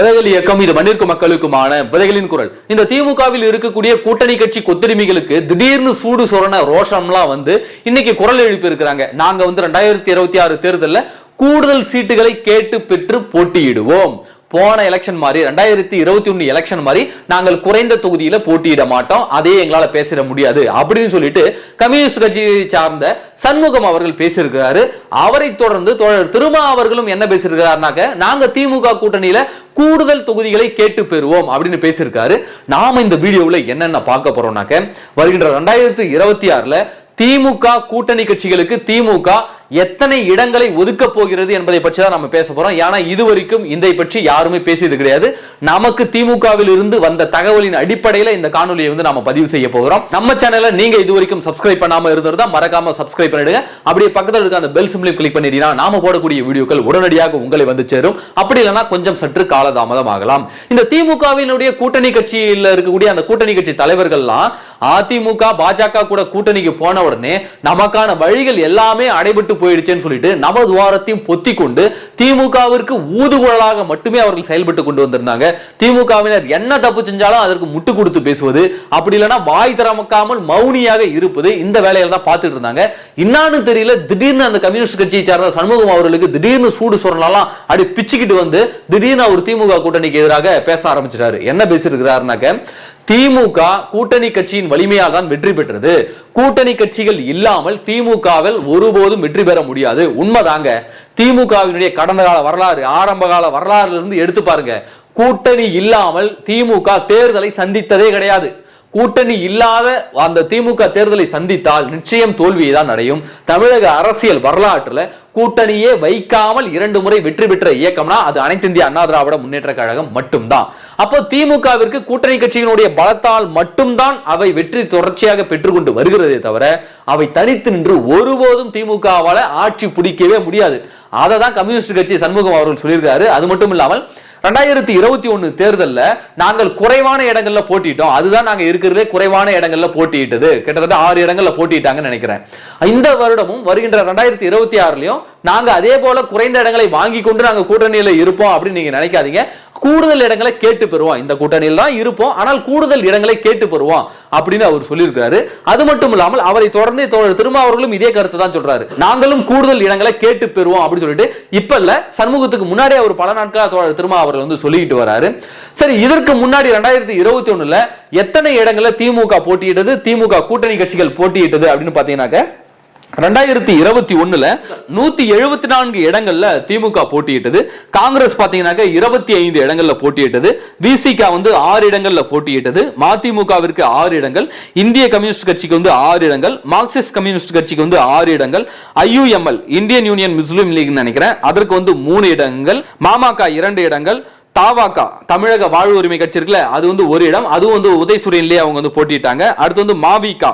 விதைகள் இயக்கம் இது மண்ணிற்கு மக்களுக்குமான விதைகளின் குரல். இந்த திமுகவில் இருக்கக்கூடிய கூட்டணி கட்சி கொத்தடிமைகளுக்கு திடீர்னு சூடு சொரண ரோஷம்லாம் வந்து இன்னைக்கு குரல் எழுப்பி இருக்கிறாங்க. நாங்க வந்து ரெண்டாயிரத்தி இருபத்தி ஆறு தேர்தலில் கூடுதல் சீட்டுகளை கேட்டு பெற்று போட்டியிடுவோம். போன எலெக்ஷன் மாதிரி ரெண்டாயிரத்தி இருபத்தி ஒன்று எலெக்ஷன் மாதிரி நாங்கள் குறைந்த தொகுதியில போட்டியிட மாட்டோம். அதே எங்களால பேசிட முடியாது. அப்படின்னு சொல்லிட்டு கம்யூனிஸ்ட் கட்சியை சார்ந்த சண்முகம் அவர்கள் பேசியிருக்கிறாரு. அவரை தொடர்ந்து தோழர் திருமா அவர்களும் என்ன பேசியிருக்கிறாருனாக்க நாங்க திமுக கூட்டணியில கூடுதல் தொகுதிகளை கேட்டு பெறுவோம் அப்படின்னு பேசியிருக்காரு. நாம இந்த வீடியோவில் என்னென்ன பார்க்க போறோம்னாக்க வருகின்ற ரெண்டாயிரத்தி இருபத்தி ஆறுல திமுக கூட்டணி கட்சிகளுக்கு திமுக எத்தனை இடங்களை ஒதுக்க போகிறது என்பதை பற்றி தான் நம்ம பேச போறோம். ஏன்னா இதுவரைக்கும் இதை பற்றி யாருமே பேசியது கிடையாது. நமக்கு திமுகவில் இருந்து வந்த தகவலின் அடிப்படையில் இந்த காணொலியை வந்து நாம பதிவு செய்ய போகிறோம். நம்ம சேனலை நீங்க இதுவரைக்கும் சப்ஸ்கிரைப் பண்ணாம இருந்திருந்தா மறக்காம சப்ஸ்கிரைப் பண்ணிடுங்க. அப்படியே பக்கத்தில் இருக்க அந்த பெல் சிம்லையும் கிளிக் பண்ணிட்டீங்கன்னா நாம போடக்கூடிய வீடியோக்கள் உடனடியாக உங்களை வந்து சேரும். அப்படி இல்லைன்னா கொஞ்சம் சற்று காலதாமதம் ஆகலாம். இந்த திமுகவினுடைய கூட்டணி கட்சியில் இருக்கக்கூடிய அந்த கூட்டணி கட்சி தலைவர்கள்லாம் அதிமுக பாஜக கூட கூட்டணிக்கு போன உடனே நமக்கான வழிகள் எல்லாமே அடைபட்டு போயிடுச்சேன்னு சொல்லிட்டு நவதுவாரத்தையும் பொத்தி கொண்டு திமுகவிற்கு ஊதுகுழலாக மட்டுமே அவர்கள் செயல்பட்டு கொண்டு வந்திருந்தாங்க. திமுகவினர் என்ன தப்பு செஞ்சாலும் அதற்கு முட்டு கொடுத்து பேசுவது அப்படி இல்லைன்னா வாய் திறமக்காமல் மௌனியாக இருப்பது இந்த வேலையில தான் பார்த்துட்டு இருந்தாங்க. இன்னான்னு தெரியல திடீர்னு அந்த கம்யூனிஸ்ட் கட்சியை சார்ந்த சண்முகம் அவர்களுக்கு திடீர்னு சூடு சொரணெல்லாம் அப்படி பிச்சுக்கிட்டு வந்து திடீர்னு அவர் திமுக கூட்டணிக்கு எதிராக பேச ஆரம்பிச்சிட்டாரு. என்ன பேசியிருக்கிறாருனாக்க திமுக கூட்டணி கட்சியின் வலிமையால் தான் வெற்றி பெற்றது. கூட்டணி கட்சிகள் இல்லாமல் திமுகவில் ஒருபோதும் வெற்றி பெற முடியாது. உண்மைதாங்க. திமுகவினுடைய கடந்த கால வரலாறு ஆரம்ப கால வரலாறுல இருந்து எடுத்து பாருங்க. கூட்டணி இல்லாமல் திமுக தேர்தலை சந்தித்ததே கிடையாது. கூட்டணி இல்லாத அந்த திமுக தேர்தலை சந்தித்தால் நிச்சயம் தோல்வியை தான் அடையும். தமிழக அரசியல் வரலாற்றுல கூட்டணியே வைக்காமல் இரண்டு முறை வெற்றி பெற்ற இயக்கம்னா அது அனைத்து இந்திய அண்ணா திராவிட முன்னேற்ற கழகம் மட்டும்தான். அப்போ திமுகவிற்கு கூட்டணி கட்சியினுடைய பலத்தால் மட்டும்தான் அவை வெற்றி தொடர்ச்சியாக பெற்றுக்கொண்டு வருகிறதே தவிர அவை தனித்து நின்று ஒருபோதும் திமுகவால ஆட்சி பிடிக்கவே முடியாது. அதை தான் கம்யூனிஸ்ட் கட்சி சண்முகம் அவர்கள் சொல்லியிருக்காரு. அது மட்டும் இல்லாமல் ரெண்டாயிரத்தி இருபத்தி ஒன்று தேர்தலில் நாங்கள் குறைவான இடங்களில் போட்டிட்டோம். அதுதான் நாங்கள் இருக்கிறதே குறைவான இடங்களில் போட்டியிட்டது. கிட்டத்தட்ட ஆறு இடங்களில் போட்டிட்டாங்கன்னு நினைக்கிறேன். இந்த வருடமும் வருகின்ற ரெண்டாயிரத்தி இருபத்தி ஆறுலயும் நாங்க அதே போல குறைந்த இடங்களை வாங்கி கொண்டு நாங்கள் கூட்டணியில இருப்போம் அப்படின்னு நீங்க நினைக்காதீங்க. கூடுதல் இடங்களை கேட்டு பெறுவோம். இந்த கூட்டணியில் தான் இருப்போம். ஆனால் கூடுதல் இடங்களை கேட்டு பெறுவோம் அப்படின்னு அவர் சொல்லியிருக்காரு. அது மட்டும் இல்லாமல் அவரை தொடர்ந்து தோழர் திருமாவர்களும் இதே கருத்தை தான் சொல்றாரு. நாங்களும் கூடுதல் இடங்களை கேட்டு பெறுவோம் அப்படின்னு சொல்லிட்டு இப்ப இல்ல சண்முகத்துக்கு முன்னாடியே அவர் பல நாட்களாக தோழர் திருமா அவர்கள் வந்து சொல்லிக்கிட்டு வராரு. சரி இதற்கு முன்னாடி ரெண்டாயிரத்தி இருபத்தி ஒண்ணுல எத்தனை இடங்களை திமுக போட்டியிட்டது திமுக கூட்டணி கட்சிகள் போட்டியிட்டது அப்படின்னு பாத்தீங்கன்னாக்க ரெண்டாயிரத்தி இருபத்தி ஒண்ணுல நூத்தி எழுபத்தி நான்கு இடங்கள்ல திமுக போட்டியிட்டது. காங்கிரஸ் பாத்தீங்கன்னாக்க இருபத்தி ஐந்து இடங்கள்ல போட்டியிட்டது. விசிக வந்து ஆறு இடங்கள்ல போட்டியிட்டது. மதிமுகவிற்கு ஆறு இடங்கள். இந்திய கம்யூனிஸ்ட் கட்சிக்கு வந்து ஆறு இடங்கள். மார்க்சிஸ்ட் கம்யூனிஸ்ட் கட்சிக்கு வந்து ஆறு இடங்கள். IUML Indian Union Muslim League நினைக்கிறேன். அதற்கு வந்து மூணு இடங்கள். மாமக இரண்டு இடங்கள். தாவாக்கா தமிழக வாழ்வு உரிமை கட்சி இருக்குல்ல அது வந்து ஒரு இடம். அதுவும் வந்து உதயசூரியன்லயே அவங்க வந்து போட்டிட்டாங்க அடுத்து வந்து மாவிகா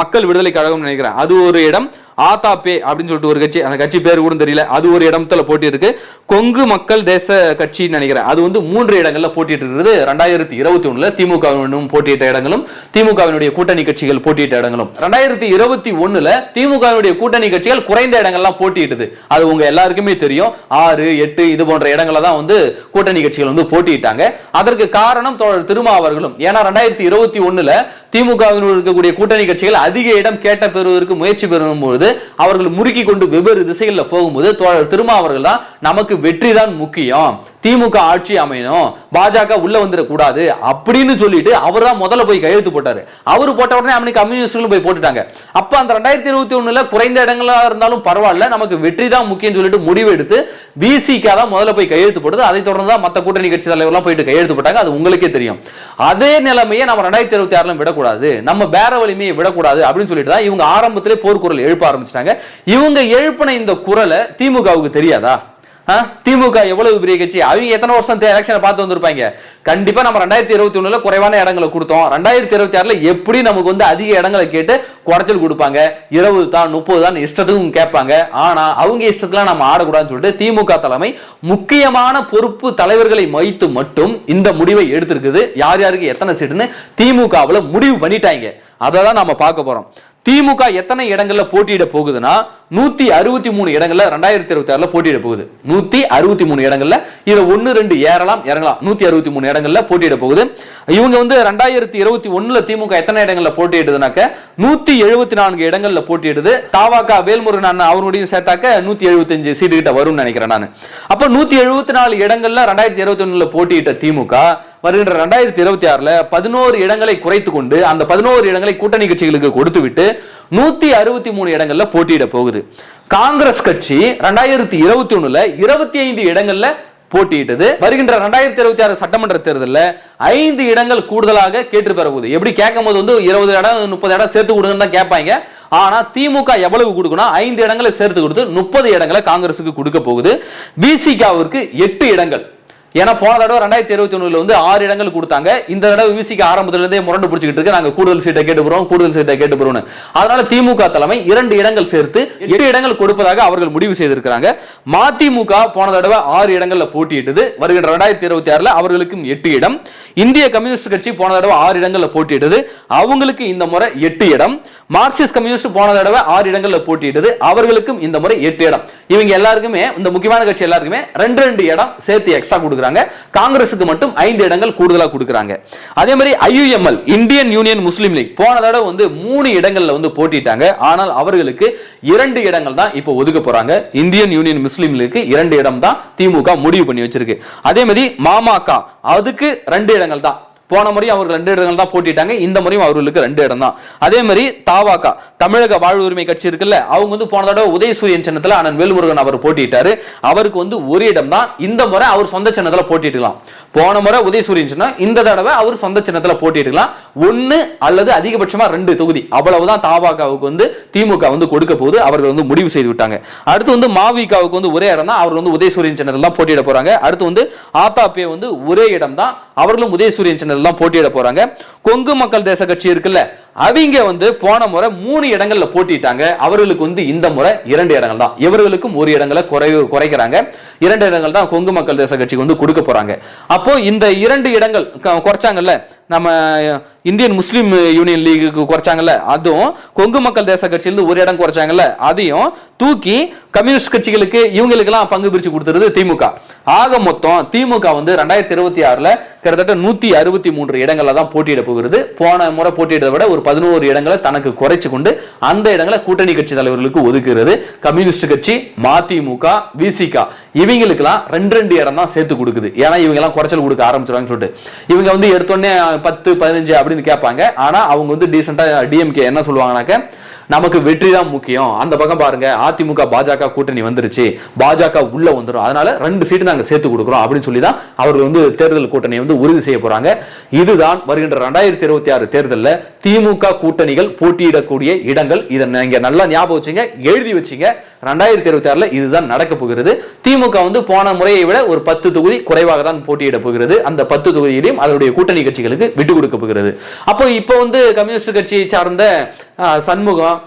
மக்கள் விடுதலை கழகம் நினைக்கிறேன். அது ஒரு இடம் ஆதாபே அப்படின்னு சொல்லிட்டு ஒரு கட்சி அந்த கட்சி பேர் கூட தெரியல. அது ஒரு இடத்துல போட்டி இருக்கு கொங்கு மக்கள் தேச கட்சின்னு நினைக்கிறேன். அது வந்து மூன்று இடங்கள்ல போட்டிட்டு இருக்கிறது. ரெண்டாயிரத்தி இருபத்தி ஒண்ணுல திமுகவினும் போட்டியிட்ட இடங்களும் திமுகவினுடைய கூட்டணி கட்சிகள் போட்டியிட்ட இடங்களும். ரெண்டாயிரத்தி இருபத்தி ஒண்ணுல திமுகவினுடைய கூட்டணி கட்சிகள் குறைந்த இடங்கள்லாம் போட்டியிட்டது. அது உங்க எல்லாருக்குமே தெரியும். ஆறு எட்டு இது போன்ற இடங்களை தான் வந்து கூட்டணி கட்சிகள் வந்து போட்டியிட்டாங்க. அதற்கு காரணம் தோழர் திருமா அவர்களும் ஏன்னா ரெண்டாயிரத்தி இருபத்தி ஒண்ணுல திமுகவினுள் இருக்கக்கூடிய கூட்டணி கட்சிகள் அதிக இடம் கேட்ட பெறுவதற்கு முயற்சி பெறும்போது அவர்கள் முறுக்கி கொண்டு வெவ்வேறு திசைகளில் போகும்போது தோழர் திருமாவர்கள் தான் நமக்கு வெற்றி தான் முக்கியம். திமுக ஆட்சி அமையணும். பாஜக உள்ள வந்துடக்கூடாது. அப்படின்னு சொல்லிட்டு அவர் தான் முதல்ல போய் கையெழுத்து போட்டாரு. அவர் போட்ட உடனே அவனுக்கு கம்யூனிஸ்டுகளும் போய் போட்டுட்டாங்க. அப்ப அந்த ரெண்டாயிரத்தி இருபத்தி ஒண்ணுல குறைந்த இடங்களா இருந்தாலும் பரவாயில்ல. நமக்கு வெற்றி தான் முக்கியம் சொல்லிட்டு முடிவு எடுத்து பிசிகா தான் முதல்ல போய் கையெழுத்து போட்டது. அதை தொடர்ந்து தான் மற்ற கூட்டணி கட்சி தலைவர்லாம் போயிட்டு கையெழுத்து போட்டாங்க. அது உங்களுக்கே தெரியும். அதே நிலைமையை நம்ம ரெண்டாயிரத்தி இருபத்தி ஆறுல விடக்கூடாது. நம்ம பேர வலிமையை விடக்கூடாது அப்படின்னு சொல்லிட்டு தான் இவங்க ஆரம்பத்திலே போர்க்குரல் எழுப்ப ஆரம்பிச்சிட்டாங்க. இவங்க எழுப்பின இந்த குரலை திமுகவுக்கு தெரியாதா? திமுக எவ்வளவு பெரிய கட்சி? அவங்க எத்தனை வருஷம் எலெக்ஷனை பார்த்து வந்திருப்பாங்க? கண்டிப்பா நம்ம ரெண்டாயிரத்தி இருபத்தி ஒண்ணுல குறைவான இடங்களை கொடுத்தோம். ரெண்டாயிரத்தி இருபத்தி ஆறுல எப்படி நமக்கு வந்து அதிக இடங்களை கேட்டு குறைச்சல் கொடுப்பாங்க? இருபது தான் முப்பது தான் இஷ்டத்துக்கும் கேட்பாங்க. ஆனா அவங்க இஷ்டத்துல நம்ம ஆடக்கூடாதுன்னு சொல்லிட்டு திமுக தலைமை முக்கியமான பொறுப்பு தலைவர்களை வைத்து மட்டும் இந்த முடிவை எடுத்திருக்குது. யார் யாருக்கு எத்தனை சீட்டுன்னு திமுகவில் முடிவு பண்ணிட்டாங்க. அதை தான் நம்ம பார்க்க போறோம். திமுக எத்தனை இடங்கள்ல போட்டியிட போகுதுன்னா நூத்தி அறுபத்தி மூணு இடங்கள்ல ரெண்டாயிரத்தி இருபத்தி ஆறுல போட்டியிட போகுது. நூத்தி அறுபத்தி மூணு இடங்கள்ல இதுல ஒன்னு ரெண்டு ஏறலாம் இறங்கலாம். நூத்தி அறுபத்தி மூணு இடங்கள்ல போட்டியிட போகுது. இவங்க வந்து ரெண்டாயிரத்தி இருபத்தி ஒண்ணுல திமுக எத்தனை இடங்கள்ல போட்டியிடுதுனாக்க நூத்தி எழுபத்தி நான்கு இடங்கள்ல போட்டியிடுது. தாவாக்கா வேல்முருகன் அண்ணன் அவருடையும் சேர்த்தாக்க நூத்தி எழுபத்தஞ்சு சீட்டு கிட்ட வரும்னு நினைக்கிறேன் நான். அப்ப நூத்தி எழுபத்தி நாலு இடங்கள்ல ரெண்டாயிரத்தி இருபத்தி ஒண்ணுல போட்டியிட்ட திமுக வருகின்ற ரெண்டாயிரத்தி இருபத்தி ஆறுல பதினோரு இடங்களை குறைத்து கொண்டு அந்த பதினோரு இடங்களை கூட்டணி கட்சிகளுக்கு கொடுத்து விட்டு நூத்தி அறுபத்தி மூணு இடங்கள்ல போட்டியிட போகுது. காங்கிரஸ் கட்சி ரெண்டாயிரத்தி இருபத்தி ஒண்ணுல இருபத்தி ஐந்து இடங்கள்ல போட்டியிட்டது. வருகின்ற ரெண்டாயிரத்தி இருபத்தி ஆறு சட்டமன்ற தேர்தலில் ஐந்து இடங்கள் கூடுதலாக கேட்டு பெற எப்படி கேட்கும் போது வந்து இருபது இடம் முப்பது இடம் சேர்த்து கொடுங்கன்னு தான் கேட்பாங்க. ஆனா திமுக எவ்வளவு கொடுக்கணும் ஐந்து இடங்களை சேர்த்து கொடுத்து முப்பது இடங்களை காங்கிரசுக்கு கொடுக்க போகுது. பிசிகாவிற்கு எட்டு இடங்கள். ஏன்னா போன தடவை ரெண்டாயிரத்தி இருபத்தி ஒன்றுல வந்து ஆறு இடங்கள் கொடுத்தாங்க. இந்த தடவை விசிக்கு ஆரம்பத்துல இருந்தே முரண்டு பிடிச்சிக்கிட்டு இருக்கு. நாங்க கூடுதல் சீட்டை கேட்டு கூடுதல் சீட்டை கேட்டு அதனால திமுக தலைமை இரண்டு இடங்கள் சேர்த்து எட்டு இடங்கள் கொடுப்பதாக அவர்கள் முடிவு செய்திருக்கிறாங்க. மதிமுக போன தடவை ஆறு இடங்கள்ல போட்டியிட்டது. வருகின்ற ரெண்டாயிரத்தி இருபத்தி ஆறுல அவர்களுக்கும் எட்டு இடம். இந்திய கம்யூனிஸ்ட் கட்சி போன தடவை ஆறு இடங்கள்ல போட்டியிட்டது. அவங்களுக்கு இந்த முறை எட்டு இடம். மார்க்சிஸ்ட் கம்யூனிஸ்ட் போன தடவை ஆறு இடங்கள்ல போட்டியிட்டது. அவர்களுக்கும் இந்த முறை எட்டு இடம். இவங்க எல்லாருக்குமே இந்த முக்கியமான கட்சி எல்லாருக்குமே ரெண்டு ரெண்டு இடம் சேர்த்து எக்ஸ்ட்ரா கொடுக்குறாங்க. காங்கிரஸுக்கு மட்டும் ஐந்து இடங்கள் கூடுதலாக கொடுக்குறாங்க. அதே மாதிரி IUML Indian Union Muslim League போன தடவை வந்து மூணு இடங்கள்ல வந்து போட்டிட்டாங்க. ஆனால் அவர்களுக்கு இரண்டு இடங்கள் தான் இப்போ ஒதுக்க போறாங்க. இந்தியன் யூனியன் முஸ்லீம் லீக்கு இரண்டு இடம் தான் திமுக முடிவு பண்ணி வச்சிருக்கு. அதே மாதிரி மாமாக்கா அதுக்கு ரெண்டு இடங்கள் தான் போன முறையும் அவர்கள் ரெண்டு இடங்கள் தான் போட்டிட்டாங்க இந்த முறையும் அவர்களுக்கு ரெண்டு இடம் தான். அதே மாதிரி தாவாக்கா தமிழக வாழ்வு உரிமை கட்சி இருக்குல்ல அவங்க வந்து போன தடவை உதயசூரியன் சின்னத்தில் அண்ணன் வேல்முருகன் அவர் போட்டிட்டாரு அவருக்கு வந்து ஒரு இடம் தான். இந்த முறை அவர் சொந்த சின்னத்தில் போட்டிட்டுக்கலாம் போன முறை உதயசூரியன் சின்னம் இந்த தடவை அவர் சொந்த சின்னத்தில் போட்டிட்டுக்கலாம் ஒன்று அல்லது அதிகபட்சமா ரெண்டு தொகுதி. அவ்வளவுதான் தாவாக்காவுக்கு வந்து திமுக வந்து கொடுக்க போகுது. அவர்கள் வந்து முடிவு செய்து விட்டாங்க. அடுத்து வந்து மாவிகாவுக்கு வந்து ஒரே இடம் தான். அவர் வந்து உதயசூரியன் சின்னத்தில் தான் போட்டியிட போறாங்க. அடுத்து வந்து ஆத்தாப்பே வந்து ஒரே இடம் தான். அவர்களும் உதயசூரியன் சின்னத்தில் தான் போட்டியிட போறாங்க. கொங்கு மக்கள் தேச கட்சி இருக்குல்ல அவங்க வந்து போன முறை மூணு இடங்கள்ல போட்டிட்டாங்க. அவர்களுக்கு வந்து இந்த முறை இரண்டு இடங்கள் தான். இவர்களுக்கும் ஒரு இடங்களை குறை குறைக்கிறாங்க. இரண்டு இடங்கள் தான் கொங்கு மக்கள் தேச கட்சிக்கு வந்து கொடுக்க போறாங்க. அப்போ இந்த இரண்டு இடங்கள் குறைச்சாங்கல்ல. நம்ம இந்தியன் முஸ்லீம் யூனியன் லீகுக்கு குறைச்சாங்கல்ல. அதுவும் கொங்கு மக்கள் தேச கட்சியிலிருந்து ஒரு இடம் குறைச்சாங்கல்ல. அதையும் தூக்கி கம்யூனிஸ்ட் கட்சிகளுக்கு இவங்களுக்கெல்லாம் பங்கு பிரிச்சு கொடுத்துருது திமுக. ஆக மொத்தம் திமுக வந்து ரெண்டாயிரத்தி இருபத்தி ஆறுல கிட்டத்தட்ட நூத்தி அறுபத்தி மூன்று இடங்கள்ல தான் போட்டியிட போகிறது. போன முறை போட்டியிட விட ஒரு பதினோரு இடங்களை தனக்கு குறைச்சு கொண்டு அந்த இடங்களை கூட்டணி கட்சி தலைவர்களுக்கு ஒதுக்குறது. கம்யூனிஸ்ட் கட்சி மதிமுக விசிகா. இவங்களுக்குலாம் ரெண்டு ரெண்டு இடம் தான் சேர்த்து கொடுக்குது. ஏன்னா இவங்க எல்லாம் குறைச்சல் கொடுக்க ஆரம்பிச்சிருவாங்கன்னு சொல்லிட்டு. இவங்க வந்து எடுத்தோடனே பத்து பதினஞ்சு அப்படின்னு கேட்பாங்க. ஆனா அவங்க வந்து டீசெண்டா டிஎம்கே என்ன சொல்லுவாங்கன்னாக்க நமக்கு வெற்றி தான் முக்கியம். அந்த பக்கம் பாருங்க அதிமுக பாஜக கூட்டணி வந்துருச்சு. பாஜக உள்ள வந்துடும் அதனால ரெண்டு சீட்டு நாங்கள் சேர்த்து கொடுக்குறோம் அப்படின்னு சொல்லி தான் அவர்கள் வந்து தேர்தல் கூட்டணியை வந்து உறுதி செய்ய போறாங்க. இதுதான் வருகின்ற ரெண்டாயிரத்தி இருபத்தி ஆறு தேர்தலில் திமுக கூட்டணிகள் போட்டியிடக்கூடிய இடங்கள். இதை நீங்க நல்லா ஞாபகம் வச்சுங்க எழுதி வச்சுங்க. ரெண்டாயிரத்தி இருபத்தி ஆறில் இதுதான் நடக்க போகிறது. திமுக வந்து போன முறையை விட ஒரு பத்து தொகுதி குறைவாக தான் போட்டியிட போகிறது. அந்த பத்து தொகுதியிலையும் அதனுடைய கூட்டணி கட்சிகளுக்கு விட்டு கொடுக்க போகிறது. அப்போ இப்போ வந்து கம்யூனிஸ்ட் கட்சியை சார்ந்த சண்முகம்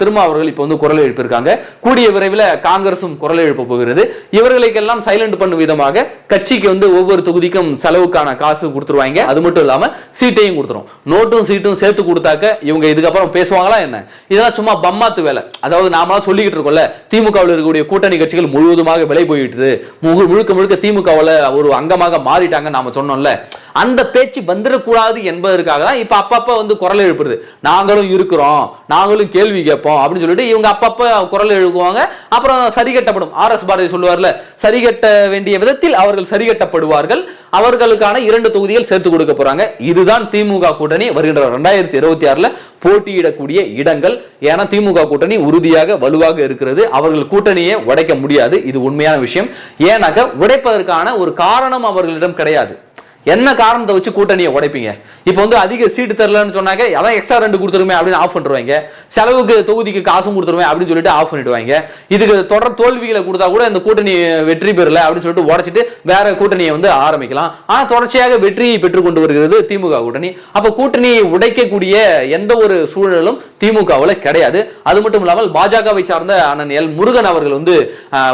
திருமாவர்கள் அவர்கள் இப்போ வந்து குரல் எழுப்பியிருக்காங்க. கூடிய விரைவில் காங்கிரசும் குரல் எழுப்ப போகிறது. இவர்களுக்கெல்லாம் சைலண்ட் பண்ணும் விதமாக கட்சிக்கு வந்து ஒவ்வொரு தொகுதிக்கும் செலவுக்கான காசு கொடுத்துருவாங்க. அது மட்டும் இல்லாமல் சீட்டையும் கொடுத்துரும். நோட்டும் சீட்டும் சேர்த்து கொடுத்தாக்க இவங்க இதுக்கப்புறம் பேசுவாங்களா என்ன? இதெல்லாம் சும்மா பம்மாத்து வேலை. அதாவது நாமலாம் சொல்லிக்கிட்டு இருக்கோம்ல திமுகவில் இருக்கக்கூடிய கூட்டணி கட்சிகள் முழுவதுமாக விலை போயிட்டுது. முழு- முழுக்க முழுக்க திமுகவில் ஒரு அங்கமாக மாறிட்டாங்க நாம சொன்னோம்ல. அந்த பேச்சு வந்துடக்கூடாது என்பதற்காக தான் இப்போ அப்பப்போ வந்து குரல் எழுப்புறது. நாங்களும் இருக்கிறோம் நாங்களும் கேள்வி கேட்போம் அப்படின்னு சொல்லிட்டு இவங்க அப்பப்போ குரல் எழுப்புவாங்க. அப்புறம் சரிகட்டப்படும். ஆர் எஸ் பாரதி சொல்லுவார்ல சரிகட்ட வேண்டிய விதத்தில் அவர்கள் சரிகட்டப்படுவார்கள். அவர்களுக்கான இரண்டு தொகுதிகள் சேர்த்து கொடுக்க போறாங்க. இதுதான் திமுக கூட்டணி. வருகின்ற ரெண்டாயிரத்தி இருபத்தி ஆறுல போட்டியிடக்கூடிய இடங்கள். ஏன்னா திமுக கூட்டணி உறுதியாக வலுவாக இருக்கிறது. அவர்கள் கூட்டணியை உடைக்க முடியாது. இது உண்மையான விஷயம். ஏன்னாக்க உடைப்பதற்கான ஒரு காரணம் அவர்களிடம் கிடையாது. என்ன காரணத்தை வச்சு கூட்டணியை உடைப்பீங்க? இப்போ வந்து அதிக சீட்டு தரலன்னு சொன்னாக்க அதான் எக்ஸ்ட்ரா ரெண்டு கொடுத்துருமே அப்படின்னு ஆஃப் பண்ணிடுவாங்க செலவுக்கு தொகுதிக்கு காசும் கொடுத்துருவேன் அப்படின்னு சொல்லிட்டு ஆஃப் பண்ணிடுவாங்க. இதுக்கு தொடர் தோல்விகளை கொடுத்தா கூட இந்த கூட்டணி வெற்றி பெறல அப்படின்னு சொல்லிட்டு உடச்சிட்டு வேற கூட்டணியை வந்து ஆரம்பிக்கலாம். ஆனா தொடர்ச்சியாக வெற்றியை பெற்றுக்கொண்டு வருகிறது திமுக கூட்டணி. அப்ப கூட்டணியை உடைக்கக்கூடிய எந்த ஒரு சூழலும் திமுகவில் கிடையாது. அது மட்டும் இல்லாமல் பாஜகவை சார்ந்த அண்ணன் எல் முருகன் அவர்கள் வந்து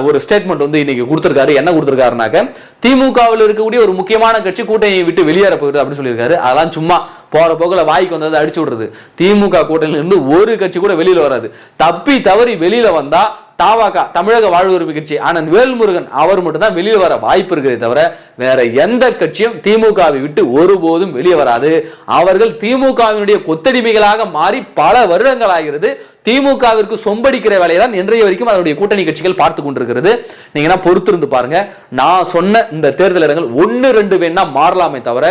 ஒரு ஸ்டேட்மெண்ட் வந்து இன்னைக்கு கொடுத்துருக்காரு. என்ன கொடுத்துருக்காருனாக்க திமுகவில் இருக்கக்கூடிய ஒரு முக்கியமான கட்சி கூட்டணியை விட்டு வெளியேற போகுது அப்படின்னு சொல்லியிருக்காரு. அதெல்லாம் சும்மா போற போக்கில் வாய்க்கு வந்ததை அடிச்சு விடுறது. திமுக கூட்டணியிலிருந்து ஒரு கட்சி கூட வெளியில வராது. தப்பி தவறி வெளியில வந்தா தாவாகா தமிழக வாழ்வு உரிமை கட்சி ஆனந்த் வேல்முருகன் அவர் மட்டும்தான் வெளியே வர வாய்ப்பு இருக்கிறதே தவிர வேற எந்த கட்சியும் திமுகவை விட்டு ஒருபோதும் வெளியே வராது. அவர்கள் திமுகவினுடைய கொத்தடிமைகளாக மாறி பல வருடங்கள் ஆகிறது திமுகவிற்கு சொம்படிக்கிற வேலையை தான் இன்றைய வரைக்கும் அதனுடைய கூட்டணி கட்சிகள் பார்த்து கொண்டிருக்கிறது. நீங்க பொறுத்திருந்து பாருங்க. நான் சொன்ன இந்த தேர்தல் இடங்கள் ஒன்னு ரெண்டு வேணா மாறலாமே தவிர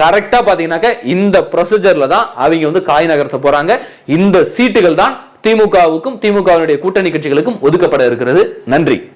கரெக்டா பாத்தீங்கன்னாக்க இந்த ப்ரொசீஜர்ல தான் அவங்க வந்து காய் நகர்த்த போறாங்க. இந்த சீட்டுகள் தான் திமுகவுக்கும் திமுகவினுடைய கூட்டணி கட்சிகளுக்கும் ஒதுக்கப்பட இருக்கிறது. நன்றி.